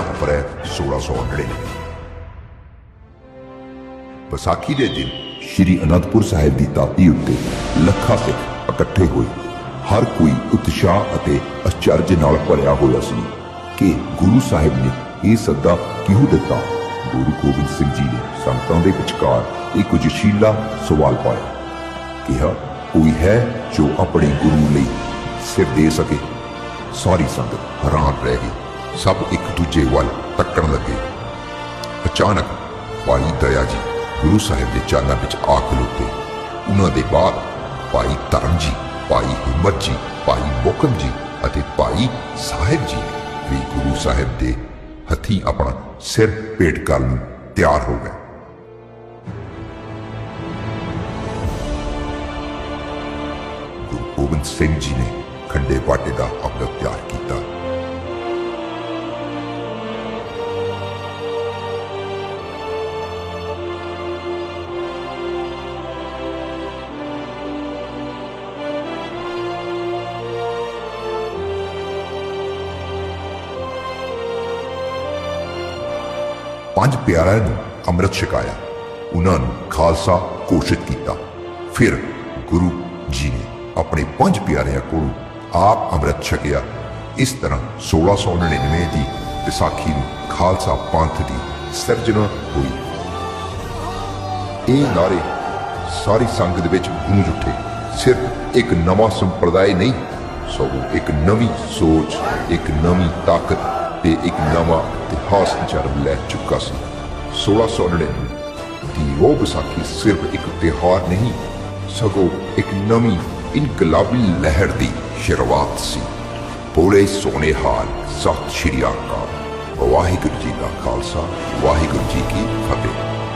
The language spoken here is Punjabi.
ਅਪ੍ਰੈਲ 1699 ਵਿਸਾਖੀ ਦੇ ਦਿਨ ਸ਼੍ਰੀ ਅਨੰਦਪੁਰ ਸਾਹਿਬ ਦੀ ਧਰਤੀ ਉੱਤੇ ਲੱਖਾਂ ਸਿੱਖ ਇਕੱਠੇ ਹੋਏ ਹਰ ਕੋਈ ਉਤਸ਼ਾਹ ਅਤੇ ਅਚਰਜ ਨਾਲ ਭਰਿਆ ਹੋਇਆ ਸੀ ਕਿ ਗੁਰੂ ਸਾਹਿਬ ਨੇ ਇਹ ਸੱਦਾ ਕਿਉਂ ਦਿੱਤਾ। ਗੁਰੂ ਗੋਬਿੰਦ ਸਿੰਘ ਜੀ ਨੇ ਸੰਗਤਾਂ ਦੇ ਵਿਚਕਾਰ ਇੱਕ ਜਸ਼ੀਲਾ ਸਵਾਲ ਪਾਇਆ। ਕਿਹਾ, ਕੋਈ ਹੈ ਜੋ ਆਪਣੇ ਗੁਰੂ ਲਈ ਸਿਰ ਦੇ ਸਕੇ? ਸਾਰੀ ਸੰਗਤ ਹੈਰਾਨ ਰਹਿ ਗਈ। ਸਭ ਇੱਕ ਦੂਜੇ ਵੱਲ ਤੱਕਣ ਲੱਗੇ। ਅਚਾਨਕ ਭਾਈ ਦਇਆ ਜੀ ਗੁਰੂ ਸਾਹਿਬ ਦੇ ਚਰਨਾਂ ਵਿੱਚ ਆ ਖਲੋਤੇ ਉਹਨਾਂ ਦੇ ਬਾਅਦ ਭਾਈ ਧਰਮ ਜੀ, ਭਾਈ ਹਿੰਮਤ ਜੀ, ਭਾਈ ਮੋਕਮ ਜੀ ਅਤੇ ਭਾਈ ਸਾਹਿਬ ਜੀ ਵੀ ਗੁਰੂ ਸਾਹਿਬ ਦੇ ਹੱਥੀਂ ਆਪਣਾ ਸਿਰ ਭੇਟ ਕਰਨ ਨੂੰ ਤਿਆਰ ਹੋ ਗਏ। ਗੁਰੂ ਗੋਬਿੰਦ ਸਿੰਘ ਜੀ ਨੇ ਖੰਡੇ ਬਾਟੇ ਦਾ ਅੰਮ੍ਰਿਤ ਤਿਆਰ ਕੀਤਾ। ਪੰਜ ਪਿਆਰਿਆਂ ਨੂੰ ਅੰਮ੍ਰਿਤ ਛਕਾਇਆ। ਉਹਨਾਂ ਨੂੰ ਖਾਲਸਾ ਘੋਸ਼ਿਤ ਕੀਤਾ। ਫਿਰ ਗੁਰੂ ਜੀ ਨੇ ਆਪਣੇ ਪੰਜ ਪਿਆਰਿਆਂ ਕੋਲ ਆਪ ਅੰਮ੍ਰਿਤ ਛਕਿਆ। ਇਸ ਤਰ੍ਹਾਂ 1699 ਦੀ ਵਿਸਾਖੀ ਨੂੰ ਖਾਲਸਾ ਪੰਥ ਦੀ ਸਿਰਜਣਾ ਹੋਈ। ਇਹ ਨਾਰੇ ਸਾਰੀ ਸੰਗਤ ਵਿੱਚ ਗੂੰਜ ਉੱਠੇ। ਸਿਰਫ ਇੱਕ ਨਵਾਂ ਸੰਪਰਦਾਇ ਨਹੀਂ, ਸਗੋਂ ਇੱਕ ਨਵੀਂ ਸੋਚ, ਇੱਕ ਨਵੀਂ ਤਾਕਤ ਤੇ ਇੱਕ ਨਵਾਂ ਇਤਿਹਾਸ ਜਨਮ ਲੈ ਚੁੱਕਾ ਸੀ। 1699 ਦੀ ਉਹ ਵਿਸਾਖੀ ਸਿਰਫ ਇੱਕ ਤਿਉਹਾਰ ਨਹੀਂ, ਸਗੋਂ ਇੱਕ ਨਵੀਂ ਇਨਕਲਾਬੀ ਲਹਿਰ ਦੀ ਸ਼ੁਰੂਆਤ ਸੀ। ਬੋਲੇ ਸੋਨੇ ਹਾਲ, ਸਤਿ ਸ਼੍ਰੀ ਅਕਾਲ। ਵਾਹਿਗੁਰੂ ਜੀ ਦਾ ਖਾਲਸਾ, ਵਾਹਿਗੁਰੂ ਜੀ ਕੀ ਫਤਿਹ।